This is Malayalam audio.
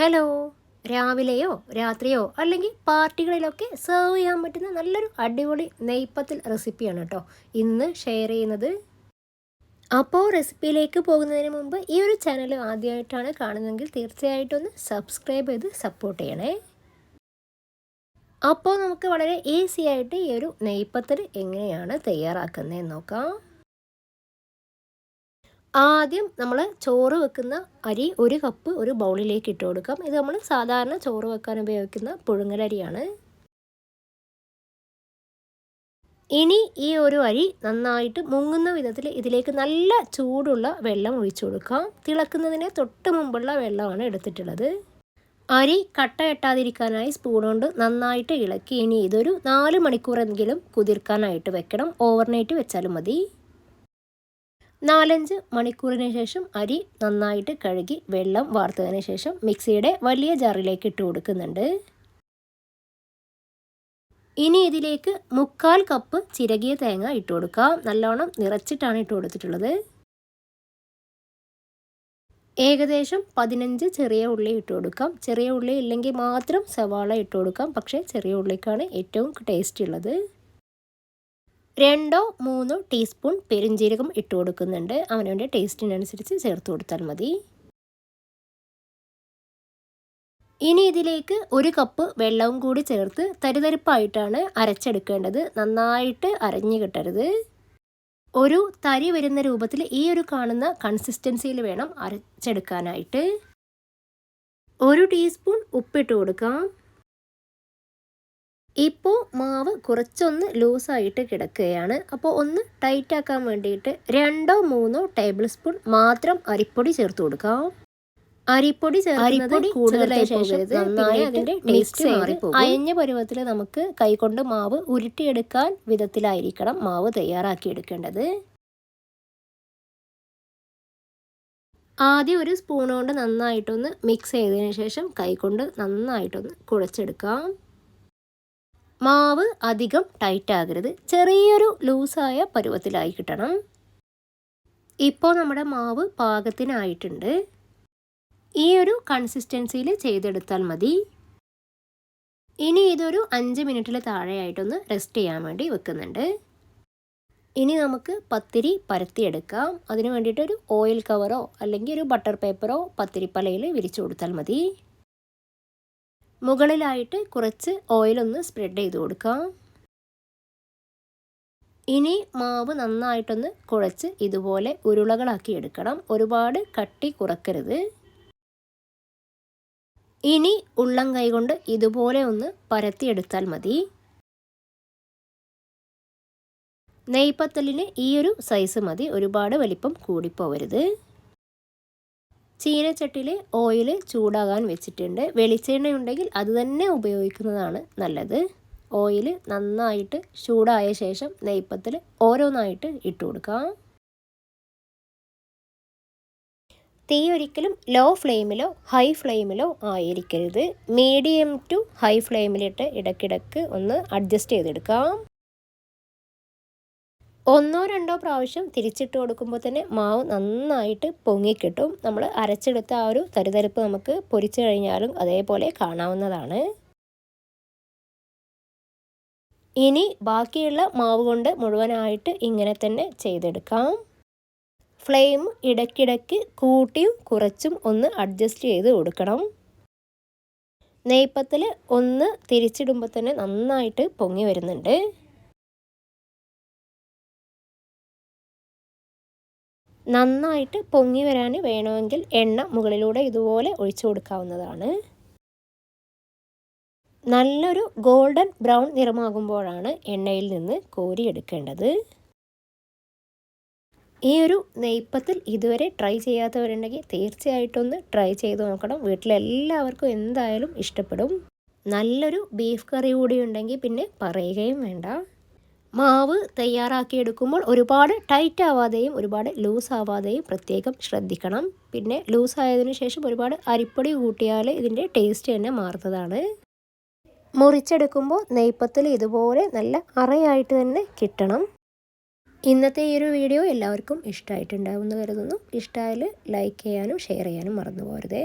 ഹലോ. രാവിലെയോ രാത്രിയോ അല്ലെങ്കിൽ പാർട്ടികളിലൊക്കെ സെർവ് ചെയ്യാൻ പറ്റുന്ന നല്ലൊരു അടിപൊളി നെയ്പ്പത്തിൽ റെസിപ്പിയാണ് കേട്ടോ ഇന്ന് ഷെയർ ചെയ്യുന്നത് അപ്പോൾ റെസിപ്പിയിലേക്ക് പോകുന്നതിന് മുമ്പ് ഈ ഒരു ചാനൽ ആദ്യമായിട്ടാണ് കാണുന്നതെങ്കിൽ തീർച്ചയായിട്ടും ഒന്ന് സബ്സ്ക്രൈബ് ചെയ്ത് സപ്പോർട്ട് ചെയ്യണേ. അപ്പോൾ നമുക്ക് വളരെ ഈസി ആയിട്ട് ഈ ഒരു നെയ്പ്പത്തിൽ എങ്ങനെയാണ് തയ്യാറാക്കുന്നത് നോക്കാം. ആദ്യം നമ്മൾ ചോറ് വെക്കുന്ന അരി ഒരു കപ്പ് ഒരു ബൗളിലേക്ക് ഇട്ട് കൊടുക്കാം. ഇത് നമ്മൾ സാധാരണ ചോറ് വെക്കാൻ ഉപയോഗിക്കുന്ന പുഴുങ്ങലരിയാണ് ഇനി ഈ ഒരു അരി നന്നായിട്ട് മുങ്ങുന്ന വിധത്തിൽ ഇതിലേക്ക് നല്ല ചൂടുള്ള വെള്ളം ഒഴിച്ചു കൊടുക്കാം. തിളക്കുന്നതിന് തൊട്ട് മുമ്പുള്ള വെള്ളമാണ് എടുത്തിട്ടുള്ളത്. അരി കട്ട കെട്ടാതിരിക്കാനായി സ്പൂൺ കൊണ്ട് നന്നായിട്ട് ഇളക്കി ഇനി ഇതൊരു നാല് മണിക്കൂറെങ്കിലും കുതിർക്കാനായിട്ട് വെക്കണം. ഓവർനൈറ്റ് വെച്ചാലും മതി. നാലഞ്ച് മണിക്കൂറിന് ശേഷം അരി നന്നായിട്ട് കഴുകി വെള്ളം വാർത്തതിന് ശേഷം മിക്സിയുടെ വലിയ ജാറിലേക്ക് ഇട്ട് കൊടുക്കുന്നുണ്ട്. ഇനി ഇതിലേക്ക് മുക്കാൽ കപ്പ് ചിരകിയ തേങ്ങ ഇട്ട് കൊടുക്കാം. നല്ലോണം നിറച്ചിട്ടാണ് ഇട്ട് കൊടുത്തിട്ടുള്ളത്. ഏകദേശം പതിനഞ്ച് ചെറിയ ഉള്ളി ഇട്ട് കൊടുക്കാം. ചെറിയ ഉള്ളി ഇല്ലെങ്കിൽ മാത്രം സവാള ഇട്ട് കൊടുക്കാം. പക്ഷേ ചെറിയ ഉള്ളിക്കാണ് ഏറ്റവും ടേസ്റ്റ് ഉള്ളത്. രണ്ടോ മൂന്നോ ടീസ്പൂൺ പെരുംജീരകം ഇട്ട് കൊടുക്കുന്നുണ്ട്. അവനവന്റെ ടേസ്റ്റിനനുസരിച്ച് ചേർത്ത് കൊടുത്താൽ മതി. ഇനി ഇതിലേക്ക് ഒരു കപ്പ് വെള്ളവും കൂടി ചേർത്ത് തരിതരിപ്പായിട്ടാണ് അരച്ചെടുക്കേണ്ടത്. നന്നായിട്ട് അരഞ്ഞു കിട്ടരുത്. ഒരു തരി വരുന്ന രൂപത്തിൽ ഈ ഒരു കാണുന്ന കൺസിസ്റ്റൻസിയിൽ വേണം അരച്ചെടുക്കാനായിട്ട്. ഒരു ടീസ്പൂൺ ഉപ്പിട്ട് കൊടുക്കാം. ഇപ്പോൾ മാവ് കുറച്ചൊന്ന് ലൂസായിട്ട് കിടക്കുകയാണ്. അപ്പോൾ ഒന്ന് ടൈറ്റാക്കാൻ വേണ്ടിയിട്ട് രണ്ടോ മൂന്നോ ടേബിൾ സ്പൂൺ മാത്രം അരിപ്പൊടി ചേർത്ത് കൊടുക്കാം. അരിപ്പൊടി ചേർക്കുന്നത് കൂടുതലായി പോകരുത് നന്നായി അതിന്റെ ടേസ്റ്റ് മാറിപ്പോകും അയഞ്ഞ പരുവത്തിൽ നമുക്ക് കൈകൊണ്ട് മാവ് ഉരുട്ടിയെടുക്കാൻ വിധത്തിലായിരിക്കണം മാവ് തയ്യാറാക്കി എടുക്കേണ്ടത്. ആദ്യം ഒരു സ്പൂൺ കൊണ്ട് നന്നായിട്ടൊന്ന് മിക്സ് ചെയ്തതിന് ശേഷം കൈകൊണ്ട് നന്നായിട്ടൊന്ന് കുഴച്ചെടുക്കാം. മാവ് അധികം ടൈറ്റ് ആകരുത്. ചെറിയൊരു ലൂസായ പരുവത്തിലായി കിട്ടണം. ഇപ്പോൾ നമ്മുടെ മാവ് പാകത്തിനായിട്ടുണ്ട്. ഈ ഒരു കൺസിസ്റ്റൻസിയിൽ ചെയ്തെടുത്താൽ മതി. ഇനി ഇതൊരു അഞ്ച് മിനിറ്റിൽ താഴെയായിട്ടൊന്ന് റെസ്റ്റ് ചെയ്യാൻ വേണ്ടി വെക്കുന്നുണ്ട്. ഇനി നമുക്ക് പത്തിരി പരത്തിയെടുക്കാം. അതിന് വേണ്ടിയിട്ട് ഒരു ഓയിൽ കവറോ അല്ലെങ്കിൽ ഒരു ബട്ടർ പേപ്പറോ പത്തിരിപ്പലയിൽ വിരിച്ചു കൊടുത്താൽ മതി. മുകളിലായിട്ട് കുറച്ച് ഓയിലൊന്ന് സ്പ്രെഡ് ചെയ്ത് കൊടുക്കാം. ഇനി മാവ് നന്നായിട്ടൊന്ന് കുഴച്ച് ഇതുപോലെ ഉരുളകളാക്കി എടുക്കണം. ഒരുപാട് കട്ടി കുറക്കരുത്. ഇനി ഉള്ളം കൈ കൊണ്ട് ഇതുപോലെ ഒന്ന് പരത്തിയെടുത്താൽ മതി. നെയ്പത്തലിന് ഈ ഒരു സൈസ് മതി. ഒരുപാട് വലിപ്പം കൂടിപ്പോവരുത്. ചീനച്ചട്ടിയിൽ ഓയിൽ ചൂടാകാൻ വെച്ചിട്ടുണ്ട്. വെളിച്ചെണ്ണ ഉണ്ടെങ്കിൽ അത് തന്നെ ഉപയോഗിക്കുന്നതാണ് നല്ലത്. ഓയിൽ നന്നായിട്ട് ചൂടായ ശേഷം നെയ്പ്പത്തിൽ ഓരോന്നായിട്ട് ഇട്ട് കൊടുക്കാം. തീ ഒരിക്കലും ലോ ഫ്ലെയിമിലോ ഹൈ ഫ്ലെയിമിലോ ആയിരിക്കരുത്. മീഡിയം ടു ഹൈ ഫ്ലെയിമിലിട്ട് ഇടയ്ക്കിടയ്ക്ക് ഒന്ന് അഡ്ജസ്റ്റ് ചെയ്തെടുക്കാം. ഒന്നോ രണ്ടോ പ്രാവശ്യം തിരിച്ചിട്ട് കൊടുക്കുമ്പോൾ തന്നെ മാവ് നന്നായിട്ട് പൊങ്ങിക്കിട്ടും. നമ്മൾ അരച്ചെടുത്ത ആ ഒരു തരിതരിപ്പ് നമുക്ക് പൊരിച്ചു കഴിഞ്ഞാലും അതേപോലെ കാണാവുന്നതാണ്. ഇനി ബാക്കിയുള്ള മാവ് കൊണ്ട് മുഴുവനായിട്ട് ഇങ്ങനെ തന്നെ ചെയ്തെടുക്കാം. ഫ്ലെയിം ഇടയ്ക്കിടയ്ക്ക് കൂട്ടിയും കുറച്ചും ഒന്ന് അഡ്ജസ്റ്റ് ചെയ്ത് കൊടുക്കണം. നെയ്പ്പത്തിൽ ഒന്ന് തിരിച്ചിടുമ്പോൾ തന്നെ നന്നായിട്ട് പൊങ്ങി വരുന്നുണ്ട്. നന്നായിട്ട് പൊങ്ങി വരാൻ വേണമെങ്കിൽ എണ്ണ മുകളിലൂടെ ഇതുപോലെ ഒഴിച്ചു കൊടുക്കാവുന്നതാണ്. നല്ലൊരു ഗോൾഡൻ ബ്രൗൺ നിറമാകുമ്പോഴാണ് എണ്ണയിൽ നിന്ന് കോരിയെടുക്കേണ്ടത് ഈ ഒരു നെയ്പ്പത്തിൽ ഇതുവരെ ട്രൈ ചെയ്യാത്തവരുണ്ടെങ്കിൽ തീർച്ചയായിട്ടും ട്രൈ ചെയ്ത് നോക്കണം. വീട്ടിലെല്ലാവർക്കും എന്തായാലും ഇഷ്ടപ്പെടും. നല്ലൊരു ബീഫ് കറി കൂടി ഉണ്ടെങ്കിൽ പിന്നെ പറയുകയും വേണ്ട. മാവ് തയ്യാറാക്കിയെടുക്കുമ്പോൾ ഒരുപാട് ടൈറ്റ് ആവാതെയും ഒരുപാട് ലൂസ് ആവാതെയും പ്രത്യേകം ശ്രദ്ധിക്കണം. പിന്നെ ലൂസ് ആയതിനു ശേഷം ഒരുപാട് അരിപ്പൊടി കൂട്ടിയാൽ ഇതിന്റെ ടേസ്റ്റ് തന്നെ മാറുന്നതാണ്. മുറിച്ചെടുക്കുമ്പോൾ നെയ്പ്പത്തിൽ ഇതുപോലെ നല്ല അറയായിട്ട് തന്നെ കിട്ടണം. ഇന്നത്തെ ഈ ഒരു വീഡിയോ എല്ലാവർക്കും ഇഷ്ടമായിട്ടുണ്ടാവുമെന്ന് കരുതുന്നു. ഇഷ്ടമായാൽ ലൈക്ക് ചെയ്യാനും ഷെയർ ചെയ്യാനും മറന്നു പോരുതേ